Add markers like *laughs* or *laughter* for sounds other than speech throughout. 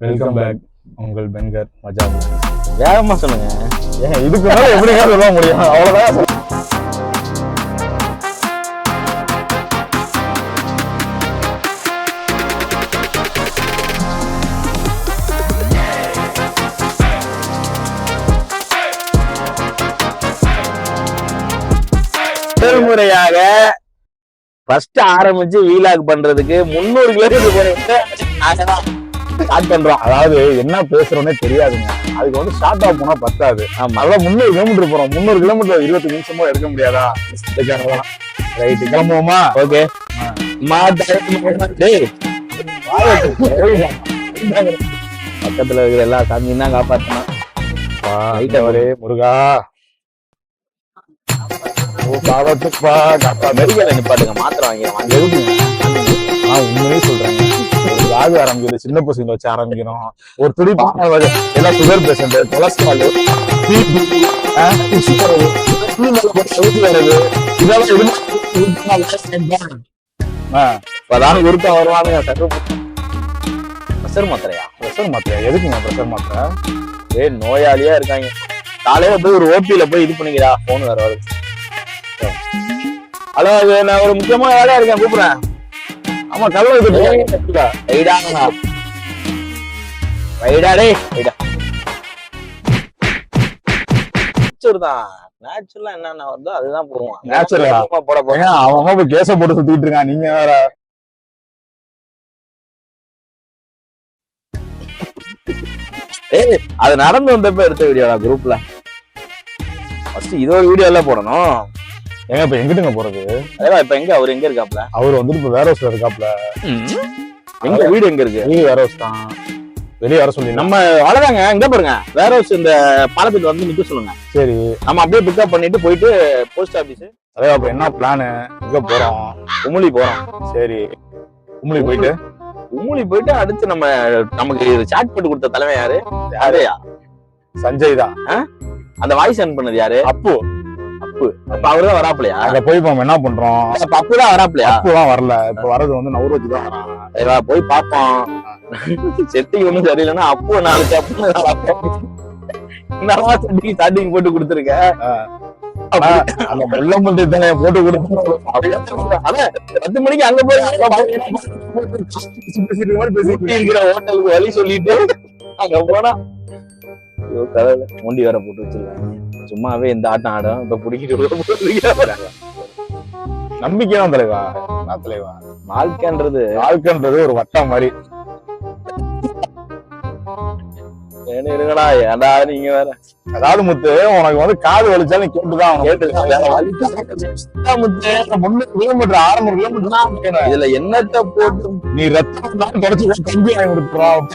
Welcome back உங்கள் பென்கர் மஜா. வேகமா சொல்லுங்க. ஏன் இதுக்கு மேல எப்படிங்க சொல்ல முடியும்? அவ்வளவுதான் சொல்ல- முதல் முறையாக ஃபர்ஸ்ட் ஆரம்பிச்சு வீலாக் பண்றதுக்கு முந்நூறு கிலோமீட்டர் போறேன் ஸ்டார்ட் பண்றோம் அதாவது என்ன பேசுறோன்னே தெரியாதுங்க. அதுக்கு வந்து ஷார்ட் ஆஃப் போனா பத்தாது. அதான் முந்நூறு கிலோமீட்டர் போறோம். முந்நூறு கிலோமீட்டர் இருபத்தி நிமிஷமா எடுக்க முடியாதா? ரைட்டு கிளம்புவோமா? ஓகே *laughs* பக்கத்துல இருக்கிற எல்லா சாமியும் தான் காப்பாத்தணும். ஐட்டவரே முருகா. ஓ பாவத்துப்பா. காப்பா மெடிக்கல் நிப்பாட்டுங்க. மாத்திரை வாங்கிடுவாங்க எதுக்குங்க நான் உண்மையே சொல்றேன். ஒரு ராகு ஆரம்பிக்குது. சின்ன பசங்களை வச்சு ஆரம்பிக்கிறோம். ஒரு துடி பால் வரு- எல்லாம் சுகர் பேஷண்ட் கொலஸ்ட்ரால் இப்பதான் குருத்தம் வருவானுங்க. பிரஷர் மாத்திரையா? ப்ரெஷர் மாத்திரை எதுக்குங்க ப்ரெஷர் மாத்திரை? ஏ நோயாளியா இருக்காங்க. காலையில போய் ஒரு ஓபியில போய் இது பண்ணிக்கிறா. போன் வேற வருது. ஹலோ அது நான் ஒரு முக்கியமான வேலையா இருக்கேன். கூப்பிடுறேன். ஆமா கல்ல வைக்கிட்டு வைடாங்கண்ணா வைடா டேய் வைடா தான். நேச்சுரலா என்னென்ன வருதோ அதுதான் போடுவான்? சும்மா போட போறேன் அவன் அவன் போய் கேஸ போட்டு சுத்திட்டு இருக்கான். நீங்க வேற. ஏய் அது நடந்து வந்தப்ப எடுத்த வீடியோடா குரூப்ல ஃபர்ஸ்ட் இது ஒரு வீடியோ எல்லாம் போடணும். ஏங்க இப்ப எங்கிட்டுங்க போறது? அதேவா இப்ப எங்க? அவர் எங்க இருக்காப்ல? அவர் வந்துட்டு இப்ப வேற ஹவுஸ்ல இருக்காப்ல. எங்க? வீடு எங்க இருக்கு? வெளியே வேற ஹவுஸ் தான். வெளியே வர சொல்லி நம்ம அவ்வளவுதாங்க எங்க பாருங்க. வேற ஹவுஸ் இந்த பாலத்துக்கு வந்து நிக்க சொல்லுங்க. சரி. நம்ம அப்படியே பிக்கப் பண்ணிட்டு போயிட்டு போஸ்ட் ஆபீஸ் அதே அப்ப என்ன பிளானு எங்க போறோம்? உமுளி போறோம். சரி. உம்முளி போயிட்டு? உமுளி போயிட்டு அடுத்து நம்ம நமக்கு சாட் போட்டு கொடுத்த தலைமை யாரு? யாரையா சஞ்சய் தான். அந்த வாய்ஸ் சென்ட் பண்ணது யாரு? அப்பு. அப்பு அப்ப அவருதான் வராப்லையா அங்க போய் நம்ம என்ன பண்றோம்? அப்ப அப்பு தான் வராப்லையா அப்பு தான் வரல. இப்ப வரது வந்து நவரோஜி தான் வரான். போய் பாப்போம். செட்டிக்கு ஒண்ணும் சரியில்லைன்னா அப்பு நாளைக்கு அப்பு என்னவா செட்டிக்கு ஸ்டார்டிங் போட்டு கொடுத்துருக்க? அந்த முள்ள தானே போட்டு கொடுத்து அதான் பத்து மணிக்கு அங்க போய் இருக்கிற ஹோட்டலுக்கு வழி சொல்லிட்டு அங்க போனா ஐயோ கடவுளே முண்டி வேற போட்டு வச்சிருக்காங்க. சும்மாவே இந்த ஆட்டம் ஆடும் இப்ப பிடிக்கிட்டு நம்பிக்கை தான் தலைவா. என்ன தலைவா? வாழ்க்கைன்றது வாழ்க்கைன்றது ஒரு வட்டம் மாதிரி. இருங்கடா ஏன்டா நீங்க வேற? அதாவது முத்து உனக்கு வந்து காது வலிச்சாலும் நீ கேட்டுதான் முத்து? முன்னூறு கிலோமீட்டர் அறுநூறு கிலோமீட்டர். இதுல என்னத்த போட்டு நீ ரத்தம் தான் தொடச்சு கம்பி வாங்கி கொடுத்துரும்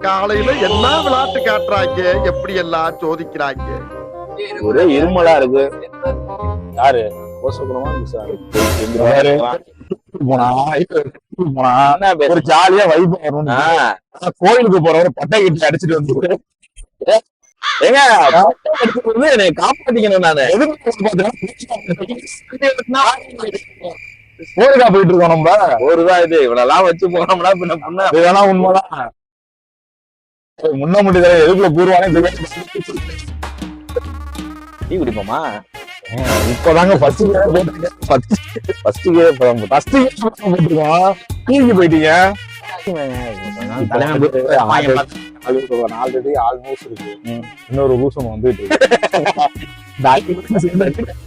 காலையில என்ன விளையாட்டு காட்டுறாங்க? எப்படி எல்லாம் சோதிக்கிறாங்க? ஒரே இருமலா இருக்கு. யாரு? ஒரு ஜாலியா வைப் வரும் ஆ, கோயிலுக்கு போறவரை பட்டை கட்டி அடிச்சிட்டு வந்து ஏங்க காப்பாத்திக்கணும் நானு. கோயிலுக்கா போயிட்டு இருக்கோம் நம்ம. ஒருதான் இது? இவ்வளவு வச்சு போனோம்னா பின்ன புண்ணா இது வேணா உண்மைதான். முன்ன முடியல எதுக்குள்ள தெரியாது. டீ குடிப்போமா? இப்பதாங்க ஃபர்ஸ்ட் போட்டுருக்கேன் ஃபர்ஸ்ட் கேர் ஃபர்ஸ்ட் போட்டுருக்கோம். டீக்கு போயிட்டீங்க. ஆல்ரெடி ஆல்மோஸ்ட் இருக்கு. ம். இன்னொரு லூசம் வந்துட்டு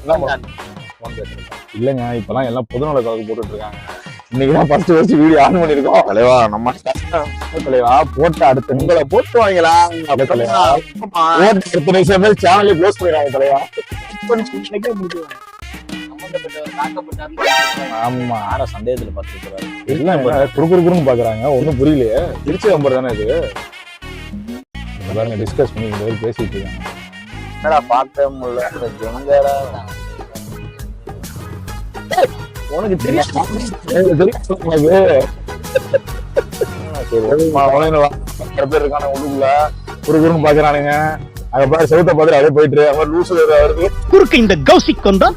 *laughs* இருக்கு இல்லங்க இப்பெல்லாம் எல்லாம் பொதுநல போட்டுட்டு இருக்காங்க இன்னைக்கு தான் ஃபர்ஸ்ட் ஃபர்ஸ்ட் வீடியோ ஆன் பண்ணிருக்கோம் தலைவா நம்ம *laughs* தலைவா போட்ட அடுத்த உங்களை போட்டு வாங்கலா தலைவா. போட்ட அடுத்த நிமிஷமே சேனலே க்ளோஸ் பண்ணிடுவாங்க தலைவா. ஆமா யார சந்தேகத்துல பாத்துக்கிறாரு இல்ல குறுக்குறுக்குன்னு பாக்குறாங்க ஒண்ணும் புரியலையே. திருச்சி நம்பர் தானே இது? பாருங்க டிஸ்கஸ் பண்ணி இந்த பேசிட்டு இருக்காங்க. என்னடா பார்க்க முடியல. உனக்கு தெரியும் பேர் இருக்கான உள்ளுக்குள்ள. குறுகுறுன்னு பாக்குறானுங்க. அங்க பாரு செவுத்த பார்த்துட்டு அப்படியே போயிட்டு அவன் லூசு குறுக்கு இந்த கௌசிக் கொண்டா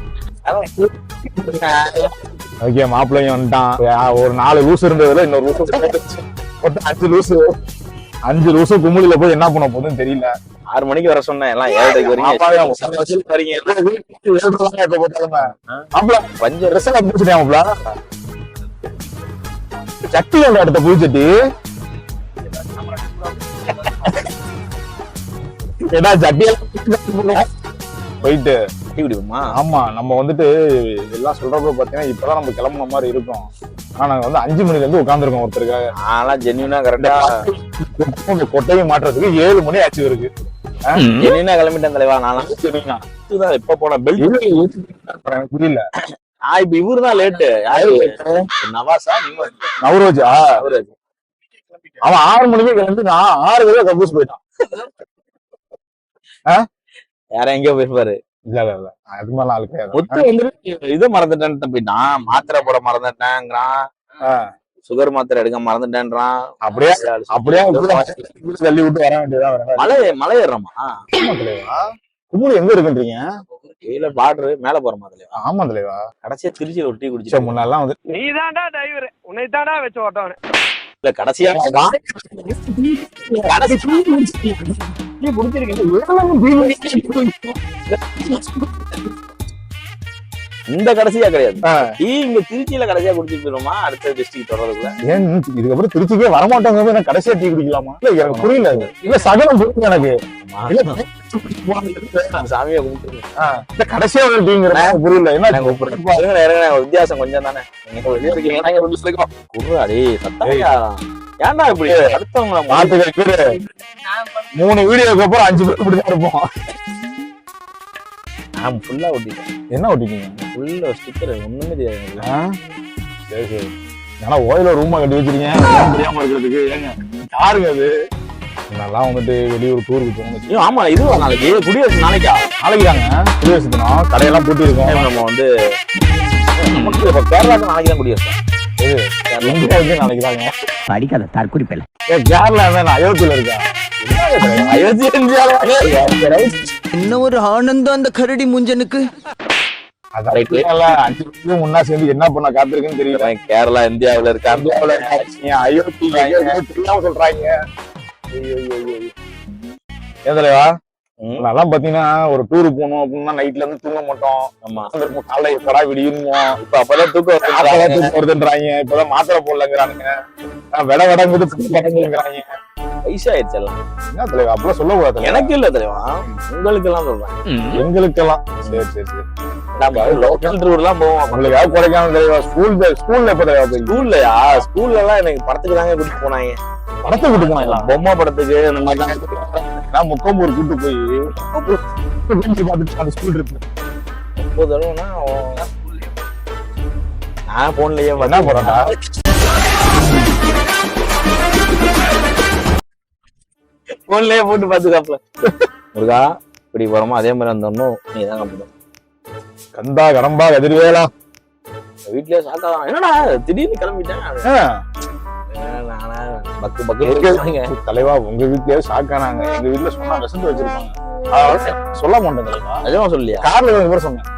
ஓகே மாப்பிள்ளையும் வந்துட்டான். ஒரு நாலு லூஸ் இருந்ததுல இன்னொரு மொத்தம் அஞ்சு லூசு. அஞ்சு லூசு கும்பலில போய் என்ன பண்ண போகுதுன்னு தெரியல. ஆறு மணிக்கு வர சொன்னேன். எல்லாம் ஏழரைக்கு. வரீங்க? சட்டி எங்க அடுத்த புது சட்டி ஏடா சட்டி எல்லாம் போயிட்டு. ஆமா நம்ம வந்துட்டு எல்லாம் சொல்றப்ப பாத்தீங்கன்னா இப்பதான் நம்ம கிளம்புன மாதிரி இருக்கும். ஆனா நாங்க வந்து அஞ்சு மணில இருந்து உட்காந்துருக்கோம் ஒருத்தருக்காக. நான்லாம் ஜென்யூனா கரெக்டா கொட்டையை மாட்டுறதுக்கு ஏழு மணி ஆச்சு இருக்கு ஜென்யூனா கிளம்பிட்டேன் தலைவா நான்லாம். சரிங்களா இதுதான் எப்ப போன பெல்ட் எனக்கு புரியல. ஆ இப்ப இவரு தான் லேட்டு யாரு? நீங்க நவரோஜா அவன் ஆறு மணிக்கே கிளம்பி நான் ஆறு வரை கக்கூஸ் போயிட்டான். யார எங்கேயோ போயிருப்பாரு. இல்ல இல்ல இல்ல. அது மாதிரிலாம் ஆள் கிடையாது. முத்து வந்துட்டு இதை மறந்துட்டேன்னு போயிட்டான் மாத்திரை போட மறந்துட்டேங்கிறான். சுகர் மாத்திரை எடுக்க மறந்துட்டேன்றான். அப்படியே அப்படியே தள்ளி விட்டு வர வேண்டியதான் மலை மலை ஏறுறோமா? கும்பல் எங்க இருக்குன்றீங்க? கீழே பாடுறு மேல போறோமா தலைவா? ஆமா தலைவா. கடைசியா திருச்சியில ஒரு டீ குடிச்சு முன்னெல்லாம் வந்து நீ தான்டா டிரைவர் உன்னை தான்டா வச்சு ஓட்டவனே. இல்ல கடைசியா கடைசி இந்த கடைசியா கிடையாது. டீ இங்க திருச்சியில கடைசியா குடிச்சிட்டு அடுத்த டிஸ்ட்ரிக்ட் தொடர்றதுக்குள்ள ஏன் இதுக்கப்புறம் திருச்சிக்கே வரமாட்டோங்க நான் கடைசியா டீ குடிக்கலாமா? இல்ல எனக்கு புரியல. இல்ல சகனம் புரியல எனக்கு. இல்ல சாமியை இல்ல கடைசியா ஒரு டீங்கிற புரியல. என்ன ஒரு வித்தியாசம் கொஞ்சம் தானே. நீங்க வெளியே இருக்கீங்க நாங்க ஒரு நிமிஷம் இருக்கோம். குர்ரா, டேய், சத்தாயா? ஏன்டா இப்படி? அடுத்தவங்கள மூணு வீடியோக்கு அப்புறம் அஞ்சு பேர் இப்படிதான் இருப்போம். நான் ஃபுல்லா ஒட்டிட்டேன். என்ன ஓட்டிட்டீங்க ஃபுல்லா ஸ்டிக்கர் ஒண்ணுமே தெரியாது? சரி சரி. ஏன்னா ஓயில ரூமா கட்டி வச்சிருக்கீங்க? *laughs* ஏன் தெரியாம இருக்கிறதுக்கு ஏங்க? யாருங்க அது? நல்லா வந்துட்டு வெளியூர் டூருக்கு போகணும் ஆமா இதுவா நாளைக்கு. குடியரசு நாளைக்கா? நாளைக்கு தாங்க. குடியரசு தினம் கடையெல்லாம் பூட்டி இருக்கோம் நம்ம வந்து நமக்கு இப்ப கேரளாக்கு நாளைக்கு தான் குடியரசு. நாளைக்கு தாங்க. படிக்காத தற்குறி பேல ஏ, கேரளா தான் அயோத்தியில இருக்கா அயோத்தி என்ன ஒரு ஆனந்தம் அந்த கரடி முஞ்சனுக்கு? அஞ்சு சேர்ந்து என்ன பண்ண காத்திருக்குன்னு தெரியல. கேரளா இந்தியாவுல இருக்கா அயோத்தி எங்கேயோ தெரியாம சொல்றாங்க. ஏன் தலைவா? ம். நல்லா பாத்தீங்கன்னா ஒரு டூர் போகணும் அப்படின்னா நைட்ல இருந்து தூங்க மாட்டோம். ஆமா. உட்கார்ந்திருப்போம். காலைல எப்படா விடியுமோ இப்ப அப்பதான் தூக்கம் வருது. அப்பதான் தூக்கம் வருதுன்றாங்க. இப்பதான் மாத்திரை போடலங்கிறானுங்க. விட விடங்குது படங்குங்கிறாங்க வயசாயிருச்சு எல்லாம். என்ன தலைவா அப்படிலாம் சொல்ல கூடாது தலைவா. எனக்கு இல்ல தெரியுமா உங்களுக்கு எல்லாம் சொல்றேன் எங்களுக்கெல்லாம். சரி சரி சரி. நம்ம லோக்கல் டூர் எல்லாம் போவோம். உங்களுக்காக கொடைக்கானல் தலைவா? ஸ்கூல் ஸ்கூல்ல எப்ப தலைவா போய் ஸ்கூல்லயா ஸ்கூல்ல எல்லாம் எனக்கு படத்துக்கு தாங்க கூட்டிட்டு போனாங்க. படத்தை கூட்டு போனாங்களா? பொம்மை படத்துக்கு இந்த மாதிரி நான் முக்கம்பூர் கூட்டு போய் பார்த்துட்டு அந்த ஸ்கூல் இருக்கு முப்பது தடவைனா நான் போன்லயே என்ன போறாடா போன்லயே போட்டு பாத்துக்காப்ல முருகா இப்படி போறோமோ அதே மாதிரி அந்த ஒன்றும் நீ தான் கம்பணும் கந்தா கடம்பா கதிர்வேலா. வீட்லயே சாக்காதான் என்னடா திடீர்னு கிளம்பிட்டேன். பக்கு பக்கு. தலைவா உங்க வீட்லயே ஷாக்கானாங்க எங்க வீட்ல சொன்னா விசந்து வச்சிருப்பாங்க. அதனால சொல்ல மாட்டேன் தலைவா நிஜமா சொல்லியா கார்ல சொன்னேன்.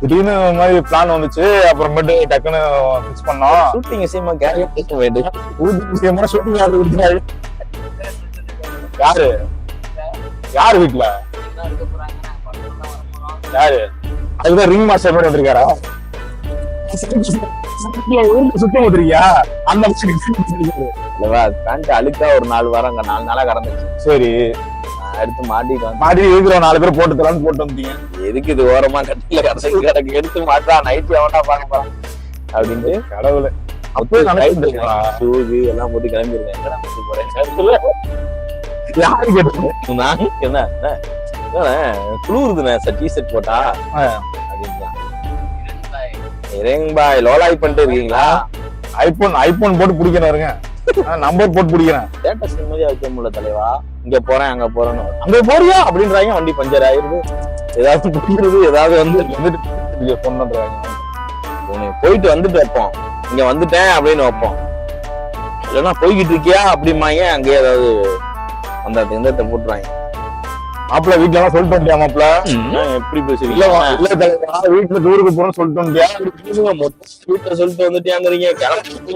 திடீர்னு இந்த மாதிரி பிளான் வந்துச்சு. அப்புறமேட்டு டக்குன்னு ஃபிக்ஸ் பண்ணோம். ஷூட்டிங் விஷயமா கேரியர் பேச வேண்டும் உறுதி விஷயமா ஷூட்டிங் யாரு கொடுத்தாரு? யாரு? யார் வீட்ல? யாரு? அதுதான் ரிங் மாஸ்டர் மாதிரி வந்திருக்காரா? சுத்தம் வந்திருக்கியா அந்த பேண்ட் அழுக்கா ஒரு நாலு வாரம் அங்க நாலு நாளா கடந்துச்சு. சரி. எடுத்து மாட்டிட்டு வந்தேன் மாடி இருக்கிற நாலு பேர் போட்டு வந்தீங்க. எதுக்கு இது ஓரமா கட்டில கடைசி கிடக்கு எடுத்து மாட்டா நைட் எவனா பார்க்க போறான் அப்படின்ட்டு கடவுளே. நினைச்சிருந்தீங்களா? ஷூஸ் எல்லாம் போட்டு கிளம்பிருக்கேன் எங்கடா போறேன் யாரு கேட்டது? நான்? என்ன? குளிருதுண்ணே சார் டிஷர்ட் போட்டா? ஆ. அப்படின்ட்டு இறங்க பாய் லோலாய் பண்ணிட்டு இருக்கீங்களா? ஐபோன் ஐபோன் போட்டு பிடிக்கணும் இருங்க நம்பர் போட்டு பிடிக்கிறேன். ஸ்டேட்டஸ் நிம்மதியா வைக்க முடியல தலைவா. இங்க போறேன் அங்க போறேன்னு. அங்க போறியா? அப்படின்றாங்க வண்டி பஞ்சர் ஆயிருது. ஏதாவது புரியுது ஏதாவது வந்து வந்துட்டு ஃபோன் பண்றாங்க. போயிட்டு வந்துட்டு வைப்போம். இங்க வந்துட்டேன் அப்படின்னு வைப்போம். இல்லைன்னா போய்கிட்டு இருக்கியா அப்படிம்பாங்க அங்கேயே ஏதாவது அந்த எந்த போட்டுருவாங்க. மாப்பிள்ள வீட்டுல எல்லாம் சொல்லிட்டு வந்தியா மாப்பிள்ள? நான் எப்படி வா- இல்ல வீட்டுல டூருக்கு போறோம்னு சொல்லிட்டு வந்தியா? வீட்டுல சொல்லிட்டு வந்துட்டியாங்கிறீங்க. கிளம்பி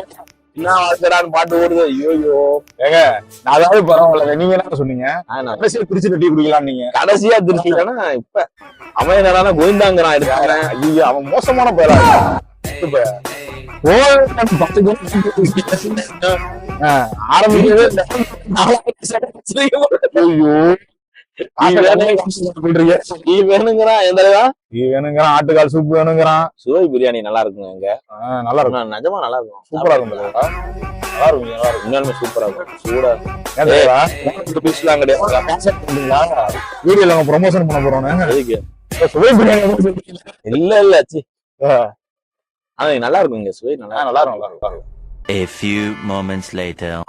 என்ன வாழ்க்கடான்னு பாட்டு ஓடுது. ஐயோ ஏங்க நான் அதாவது பரவாயில்ல. நீங்க என்ன சொன்னீங்க? கடைசியா திருச்சி டீ குடிக்கலாம் நீங்க. கடைசியா திருச்சினா இப்ப அவன் என்னடா கோவிந்தாங்கிறான் எடுத்தாங்க ஐயோ அவன் மோசமான பேரா? இப்ப *laughs* ஆரம்பிக்கவே. ஐயோ. ஆட்டுக்கால் சூப் வேணுங்கிறான் சுவை பிரியாணி நல்லா இருக்குங்க இங்க நல்லா இருக்கும். நிஜமா நல்லா இருக்கும். சூப்பரா இருக்கும். நல்லா இருக்கும் நல்லா இருக்கும். உண்மையாலுமே சூப்பரா இருக்கும். சூடா? பீஸ்லாம் கிடையாது? வீடியோல அவங்க ப்ரொமோஷன் பண்ண போறோம்? சுவை பிரியாணி. இல்ல இல்ல ஆனா நல்லா இருக்கும் இங்க சுவை நல்லா நல்லா இருக்கும், நல்லா இருக்கும். A few moments later.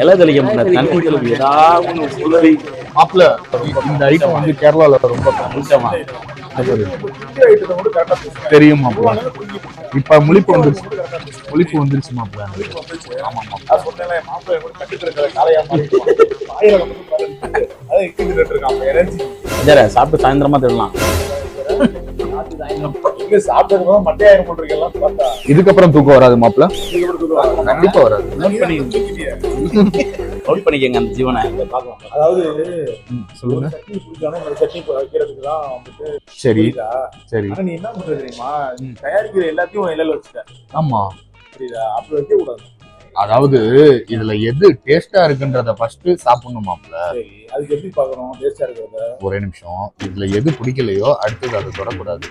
இலை தெளிக்க முடியல தண்ணி தெளிக்க ஏதாவது இந்த ஐட்டம் வந்து கேரளால ரொம்ப முக்கியமா தெரியும் இப்ப முழிப்பு வந்துருச்சு. முழிப்பு வந்துருச்சு மாப்பிள. ஆமா மாப்பிள. சரி சாப்பிட்டு சாயந்தரமா திடலாம் இதுக்கப்புறம் தூக்கம் வராது மாப்பிள. கண்டிப்பா வராது. *laughs* நோட் பண்ணி நோட் பண்ணிக்கங்க அந்த ஜீவனை. பார்க்கலாம். அதாவது சொல்லுங்க. சட்னி பிடிச்சாலும் இந்த சட்னி வைக்கிறதுக்கு தான் வந்துட்டு சரி சரி. ஆனா நீ என்ன பண்ற தெரியுமா? நீ தயாரிக்கிற எல்லாத்தையும் இலையில வச்சுட்ட. ஆமா. புரியுதா? அப்படி வைக்க கூடாது. அதாவது இதுல எது டேஸ்டா இருக்குன்றத ஃபர்ஸ்ட் சாப்பிடணும் மாப்பிள சரி அதுக்கு எப்படி பாக்குறோம் டேஸ்டா இருக்கிறத. ஒரே நிமிஷம். இதுல எது பிடிக்கலையோ அடுத்தது அதை தொடக்கூடாது.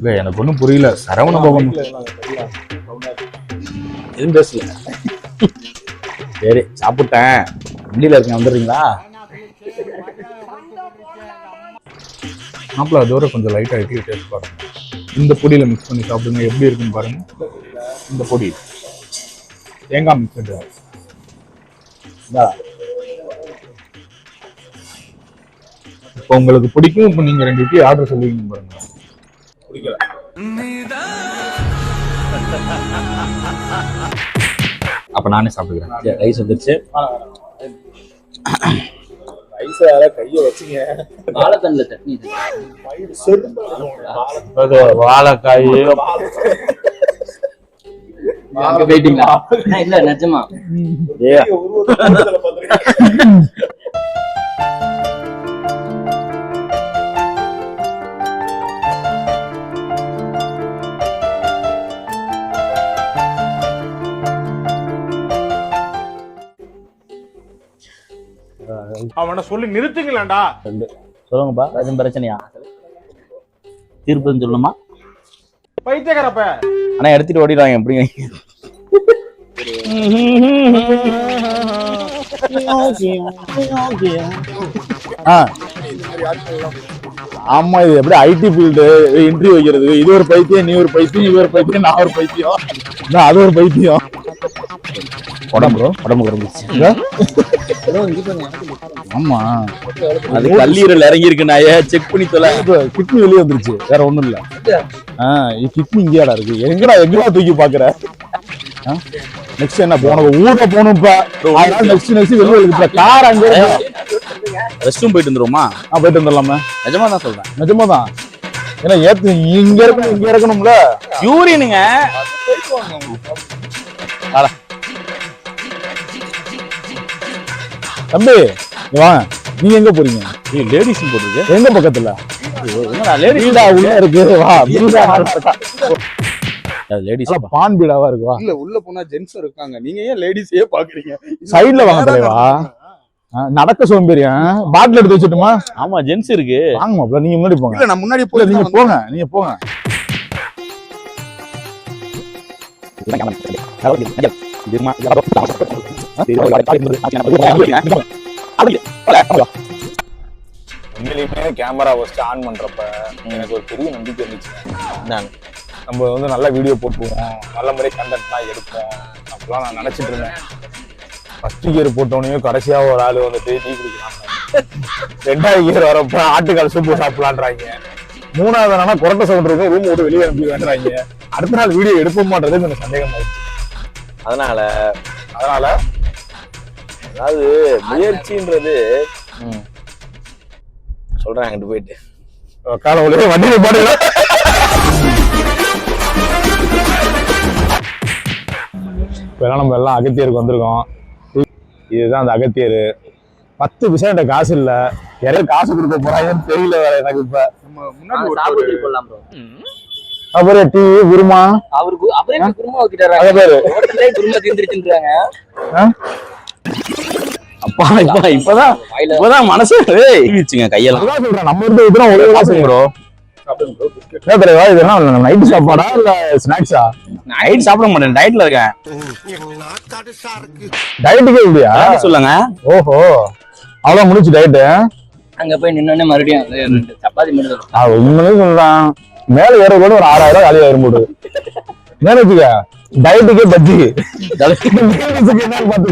இல்ல எனக்கு ஒண்ணும் புரியல. சரவண பவன். எதுவும் பேசல. சரி சாப்பிட்டேன். வண்டியில இருக்கேன் வந்துடுறீங்களா? மாப்பிள அதோட கொஞ்சம் லைட்டா இட்லி டேஸ்ட் பாருங்க. இந்த பொடியில மிக்ஸ் பண்ணி சாப்பிடுங்க. எப்படி இருக்குன்னு பாருங்க. இந்த பொடி. தேங்காய் மிக்ஸ் இப்போ உங்களுக்கு பிடிக்கும் இப்போ நீங்க ரெண்டு இட்லி ஆர்டர் சொல்லுவீங்க பாருங்க. பிடிக்கல *laughs* அப்ப நானே சாப்பிட்டுக்கிறேன். ரைஸ் வந்துருச்சு. ஐசால கைய வச்சுங்க. வாழைத்தண்டுல சட்னி வாழைக்காய். போயிட்டீங்களா? இல்ல நிஜமா. அவனை சொல்லி நிறுத்துங்களேன்டா. சொல்லுங்கப்பா எதுவும் பிரச்சனையா? தீர்ப்புன்னு சொல்லணுமா? பைத்தியக்காரப்ப. ஆனா எடுத்துட்டு ஓடிடுவாங்க எப்படி? ஆ. ஆமா இது எப்படி ஐடி ஃபீல்டு இன்டர்வியூ வைக்கிறது? இது ஒரு பைத்தியம் நீ ஒரு பைத்தியம் இது ஒரு பைத்தியம் நான் ஒரு பைத்தியம். அது ஒரு பைத்தியம். உடம்பு உடம்பு குறைஞ்சிச்சு ஆமா. அது கல்லீரல் இறங்கி இருக்கு நாய. செக் பண்ணி தொலை. கிட்னி வெளியே வந்துருச்சு. வேற ஒண்ணும் இல்ல. கிட்னி இங்கேயாடா இருக்கு. எங்கடா எங்கடா தூக்கி பாக்குற? நெக்ஸ்ட் என்ன உனக்கு ஊர்ல போகணும் இப்ப நெக்ஸ்ட் நெக்ஸ்ட் வெளியே இருக்கு கார் அங்க இருக்கு. ரெஸ்ட் ரூம் போயிட்டு வந்துருவோமா? நான் போயிட்டு வந்துடலாமா. நிஜமா தான் சொல்றேன். நிஜமாதான். ஏன்னா ஏத்து இங்க இருக்கணும் இங்க இருக்கணும்ல. யூரியனுங்க தம்பி வாங்க. நீங்க எங்க போறீங்க? லேடிஸ் போட்டுருக்கு. எங்க பக்கத்துல? என்னடா லேடிஸ் வீடா உள்ள இருக்கு. வா லேடிஸ் பான் பீடாவா இருக்கு வா. இல்ல உள்ள போனா ஜென்ஸ் இருக்காங்க. நீங்க ஏன் லேடிஸே பாக்குறீங்க? சைடுல வாங்க தலைவா. ஆ, நடக்க சோம்பேறியா? பாட்டில் எடுத்து வச்சுட்டுமா? ஆமா ஜென்ஸ் இருக்கு. வாங்க மாப்ள நீங்க முன்னாடி போங்க. இல்ல நான் முன்னாடி போய் நீங்க போங்க நீங்க போங்க. உண்மையிலுமே கேமரா ஃபர்ஸ்ட் ஆன் பண்றப்ப எனக்கு ஒரு பெரிய நம்பிக்கை இருந்துச்சு. நான் நம்ம வந்து நல்ல வீடியோ போட்டுருவோம் நல்ல மாதிரி கண்டென்ட்லாம் எடுப்போம். அப்படிலாம் நான் நினைச்சிட்டு இருந்தேன். ஃபர்ஸ்ட் கியர் போட்டோனையும் கடைசியா ஒரு ஆள் வந்துட்டு டீ குடிக்கலாம். ரெண்டாவது கியர் வரப்ப ஆட்டுக்கால் சூப்பு சாப்பிடலான்றாங்க. மூணாவது என்னன்னா குரட்டை சவுண்ட் இருக்கும் ரூம் விட்டு வெளியே அனுப்பி வேண்டாங்க அடுத்த நாள் வீடியோ எடுப்போமான்றது எனக்கு சந்தேகம் ஆயிடுச்சு அதனால அதனால அதாவது முயற்சின்றது ம், சொல்றேன் அங்கிட்டு போயிட்டு. காலை ஒளி வண்டியில போடுங்க இப்பெல்லாம் நம்ம எல்லாம் அகத்தியருக்கு வந்திருக்கோம். இதுதான் அந்த அகத்தியர். பத்து பைசா என்கிட்ட காசு இல்ல. யாரையும் காசு கொடுக்க போறாங்கன்னு தெரியல வேற எனக்கு இப்ப. அப்புறம் டீ குருமா. அவருக்கு அப்புறம் எப்படி குருமா அத பேரு. ஹோட்டல்லே குருமா தீர்ந்துருச்சுன்றாங்க. அப்பா இப்ப இப்பதான் இப்பதான் மனசு ஏய், வச்சுங்க கையெல்லாம். சொல்றேன் நம்ம இருந்து இதுனா ஒரே காசு ப்ரோ என்ன தலைவா இது என்ன நைட் சாப்பாடா இல்ல ஸ்நாக்ஸா நைட் சாப்பிட மாட்டேன் டயட்ல இருக்கேன். டயட்டுக்கே இல்லையா? சொல்லுங்க. ஓஹோ. அவ்வளவு முடிச்சு டயட்டு அங்க போய் நின்னோடனே மறுபடியும் சப்பாத்தி மட்டும் அது உண்மையே சொல்றான். மேல ஏற கூட ஒரு ஆறாயிரம் ரூபாய் காலியா வரும் போடு என்ன வச்சுக்க டயட்டுக்கே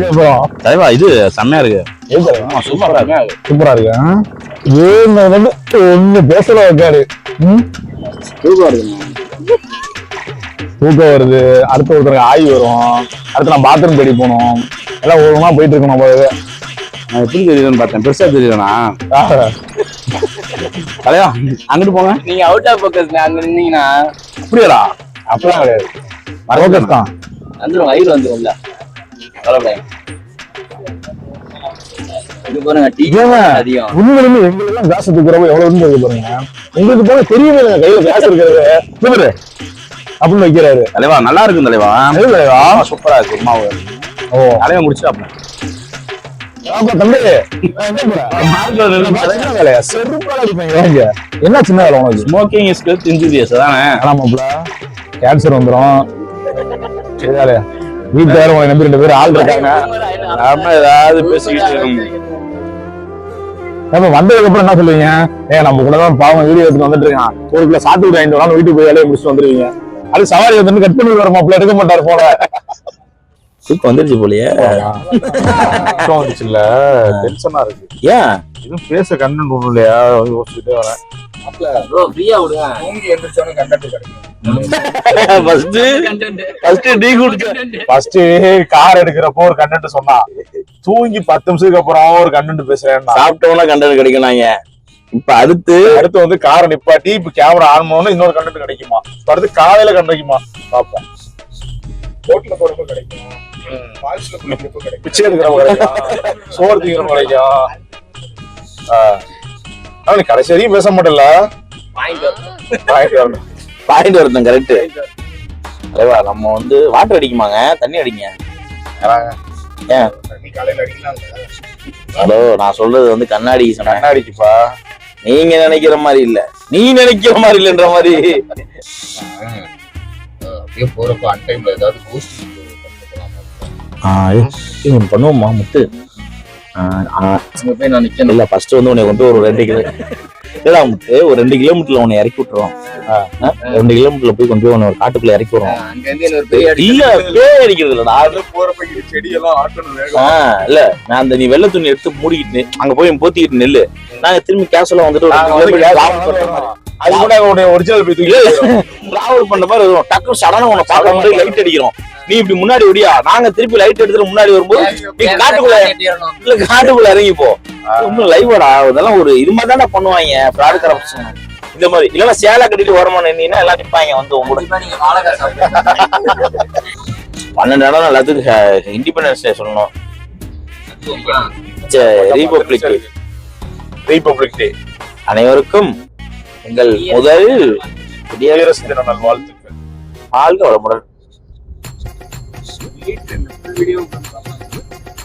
அப்புறம் தலைவா இது செம்மையா இருக்கு. சூப்பரா இருக்கு. சூப்பரா இருக்கு. வந்து ஒண்ணு பேசல வைக்காரு? தூக்கம் வருது. அடுத்த ஒருத்தருக்கு ஆய் வரும். அடுத்து நான் பாத்ரூம் தேடி போகணும். எல்லாம் ஒழுங்கா போயிட்டு இருக்கணும் போலவே. நான் எப்படி தெரியுதுன்னு பார்த்தேன். பெருசா தெரியுதுண்ணா. தலைவா அங்கிட்டு போங்க. நீங்க அவுட் ஆஃப் ஃபோக்கஸ் அங்க நின்னீங்கன்னா அப்படியாடா அப்படிலாம் கிடையாது. ஃபோக்கஸ் தான் வந்துரும் வயிறு வந்துரும்ல. கவலைப்படாத இது பாருங்க டீ? அதிகம். உண்மையிலுமே எங்களுக்கெல்லாம் காசு தூக்குறப்ப எவ்வளவு இருந்து பாருங்க. உங்களுக்கு போல தெரியவே இல்லை கையில காசு இருக்கிறது. அப்படின்னு வைக்கிறாரு. தலைவா நல்லா இருக்கும் தலைவா. தலைவா? சூப்பரா இருக்கு உமாவு. ஓ. தலைவா தம்பி. நான் என்ன? சின்ன வேலை உனக்கு? ஸ்மோக்கிங் இஸ் ஹெல்த் இன்ஜூரியஸ் அதானே? ஆமாப்ல கேன்சர் வந்துரும். சரிதாலே வீட்டுல வேற உங்களை நம்பி ரெண்டு பேரும் ஆள் இருக்காங்க. நாம ஏதாவது பேசிக்கிட்டு இருக்கோம். நம்ம வந்ததுக்கு அப்புறம் என்ன சொல்லுவீங்க? ஏ நம்ம கூட தான் பாவம் வீடியோ எடுத்து வந்துட்டு இருக்கான். ஒரு கிலோ சாப்பிட்டு வாங்கிட்டு வரலாம் வீட்டுக்கு போய் வேலையை முடிச்சுட்டு வந்துருவீங்க. அது சவாரி வந்து கட் பண்ணி வர மாப்பிள்ள எடுக்க மாட்டார் போல தூக்கம் வந்துருச்சு போலயே. வந்துச்சுல்ல? டென்ஷனா இருக்கு. ஏன் இதுவும் பேச கண்ணன் ஒண்ணும் இல்லையா யோசிச்சுட்டே வரேன். ப்ரோ ஃப்ரீயா விடுங்க. தூங்கி எந்திரிச்சோன்னு கண்டக்ட் கிடைக்கும். ஃபர்ஸ்ட் கண்டென்ட் ஃபர்ஸ்ட் டீ குடிச்ச ஃபர்ஸ்ட் கார் எடுக்கிறப்போ ஒரு கண்டென்ட் சொன்னா தூங்கி பத்து நிமிஷத்துக்கு அப்புறம் ஒரு கண்டென்ட் பேசுறேன்னா. சாப்பிட்டோம்னா கண்டென்ட் கிடைக்கும் நாங்க இப்ப அடுத்து அடுத்து வந்து காரை நிப்பாட்டி இப்ப கேமரா ஆன் பண்ணணும் இன்னொரு கண்டென்ட் கிடைக்குமா? இப்ப அடுத்து காலையில கிடைக்குமா? பார்ப்போம். ரோட்ல போறப்ப கிடைக்கும். ஃபால்ஸ்ல குளிக்கிறப்ப கிடைக்கும் பிச்சை எடுக்கிறப்ப கிடைக்கும் சோறு திங்கிறப்ப கிடைக்கும். ஆனா கடைசி வரைக்கும் பேச மாட்டல பாயிண்ட் ஒருத்தன் கரெக்ட் தலைவா நம்ம வந்து வாட்டர் அடிக்குமாங்க? தண்ணி அடிங்க. ஏன்? ஹலோ நான் சொல்றது வந்து கண்ணாடி கண்ணாடிக்குப்பா. நீங்க நினைக்கிற மாதிரி இல்ல. நீ நினைக்கிற மாதிரி இல்லைன்ற மாதிரி. அப்படியே போறப்ப அன் டைம்ல ஏதாவது கோஸ்ட் பண்ணுவோமா முத்து ஆ, ஆ, அங்க போய் நான் நிக்கணும். இல்ல ஃபர்ஸ்ட் வந்து உன்னை கொண்டு ஒரு ரெண்டு கிலோ இல்லடா முத்து ஒரு ரெண்டு கிலோமீட்டர்ல உன்னை இறக்கி விட்டுறோம். ரெண்டு கிலோமீட்டர்ல போய் கொண்டு போய் ஒரு காட்டுக்குள்ள இறக்கி விடுறோம் இல்ல பேய் அடிக்கிறது போறப்ப செடியெல்லாம் ஆட்டணும் வேகம். ஆ, இல்ல நான் அந்த நீ வெள்ளை துணி எடுத்து மூடிக்கிட்டு அங்க போய் போத்திக்கிட்டு நெல்லு. நாங்க திரும்பி கேஷுவலா வந்துட்டு. அது கூட உன்னை ஒரிஜினல் போய் டிராவல் பண்ற மாதிரி டக்கு சடனா உன்னை பார்க்க லைட் அடிக்கிறோம். நீ இப்படி முன்னாடி ஓடியா? நாங்க திருப்பி லைட் எடுத்துட்டு முன்னாடி வரும்போது நீ காட்டுக்குள்ள இல்ல காட்டுக்குள்ள இறங்கி போ. இன்னும் லைவோடா இதெல்லாம் ஒரு இது மாதிரி தானே பண்ணுவாங்க. ஃப்ராட் கரப்ஷன் இந்த மாதிரி. இல்லன்னா சேலை கட்டிட்டு ஓரமா நின்னீங்கன்னா எல்லாம் நிப்பாங்க வந்து உங்க கூட. கண்டிப்பா நீங்க வாழைக்காய் சாப்பிடுங்க பன்னெண்டு இடம் எல்லாத்துக்கும் இண்டிபெண்டன்ஸ் டே சொல்லணும். ரீபப்ளிக் ரிபப்ளிக் டே அனைவருக்கும் எங்கள் முதல் குடியரசு தின நல்வாழ்த்துக்கள். ஆள்க வளமுடன்.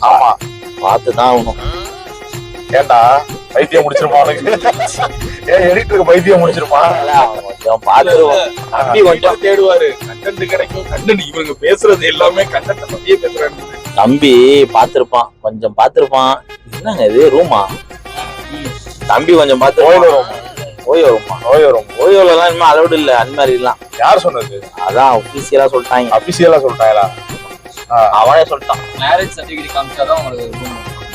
ஆமா பார்த்து தான் ஆகணும். ஏன்டா பைத்தியம் முடிச்சிருமா உனக்கு? ஏன் எடிட்டருக்கு பைத்தியம் முடிச்சிருமா? கொஞ்சம் தேடுவாரு. கண்டென்ட் கிடைக்கும் கண்டென்ட் இவங்க பேசுறது எல்லாமே கண்டென்ட் பத்தியே பேசுறாங்க தம்பி பார்த்திருப்பான். கொஞ்சம் பார்த்திருப்பான். என்னங்க இது ரூமா? தம்பி கொஞ்சம் பார்த்து ஓய்வு வரும் ஓய்வு வருமா எல்லாம் இனிமே அலௌடு இல்ல அந்த மாதிரி எல்லாம் யார் சொன்னது? அதான் ஒபிசியலா சொல்லிட்டாங்க. அபிஷியலா சொல்லிட்டாங்களா? அவனே சொல்லிட்டான். மேரேஜ் சர்டிபிகேட் காமிச்சாதான் உங்களுக்கு.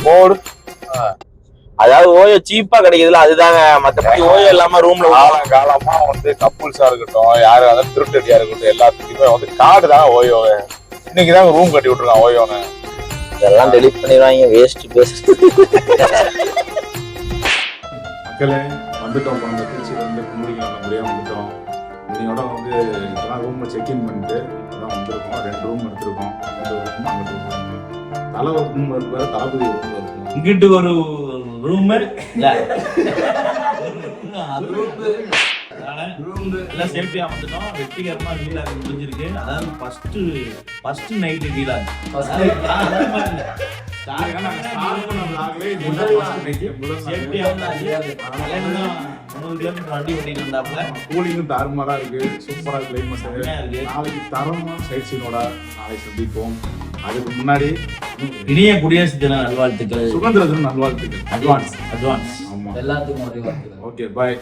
போடு. அதாவது ஓயோ சீப்பா கிடைக்குதுல அதுதாங்க மத்தபடி ஓயோ இல்லாம ரூம்ல காலம் காலமா வந்து கப்புள்ஸா இருக்கட்டும் யாரு அதாவது திருட்டடியா இருக்கட்டும் எல்லாத்துக்குமே வந்து காடு தான் ஓயோ இன்னைக்கு தான் ரூம் கட்டி விட்டுருக்கான் ஓயோன்னு. இதெல்லாம் டெலிட் பண்ணிடுவாங்க வேஸ்ட் பேஸ்ட் மக்களே வந்துட்டோம் திருச்சியில் வந்து கும்படிக்கு நல்லபடியாக வந்துட்டோம். இன்னையோட வந்து இப்போதான் ரூமில் செக்இன் பண்ணிட்டு இப்போதான் வந்திருக்கோம். ரெண்டு ரூம் எடுத்திருக்கோம். இந்த ஒரு ரூம் அங்கே ரூம் தலை ஒரு ரூம் இருப்பாரு தளபதி ஒரு ரூம் இருக்கும் இங்கிட்டு ஒரு ரூம் *laughs* எல்லாம் சேஃப்டியா வந்துட்டோம். வெற்றிகரமா வீலாக முடிஞ்சிருக்கு. அதாவது ஃபர்ஸ்ட் ஃபர்ஸ்ட் நைட் வீலாக சேஃப்டியா வந்தாச்சு. முந்நூறு கிலோமீட்டர் வண்டி ஓட்டிட்டு இருந்தாப்புல கூலிங்கும் தாறுமாறா இருக்கு. சூப்பரா கிளைமேட் செம்மையா இருக்கு. நாளைக்கு தரமா சைட் சீனோட நாளை சந்திப்போம். அதுக்கு முன்னாடி இனிய குடியரசு தின நல்வாழ்த்துக்கள். சுதந்திர தின நல்வாழ்த்துக்கள். அட்வான்ஸ் அட்வான்ஸ் ஆமா. எல்லாத்துக்கும் ஒரே ஓகே பாய்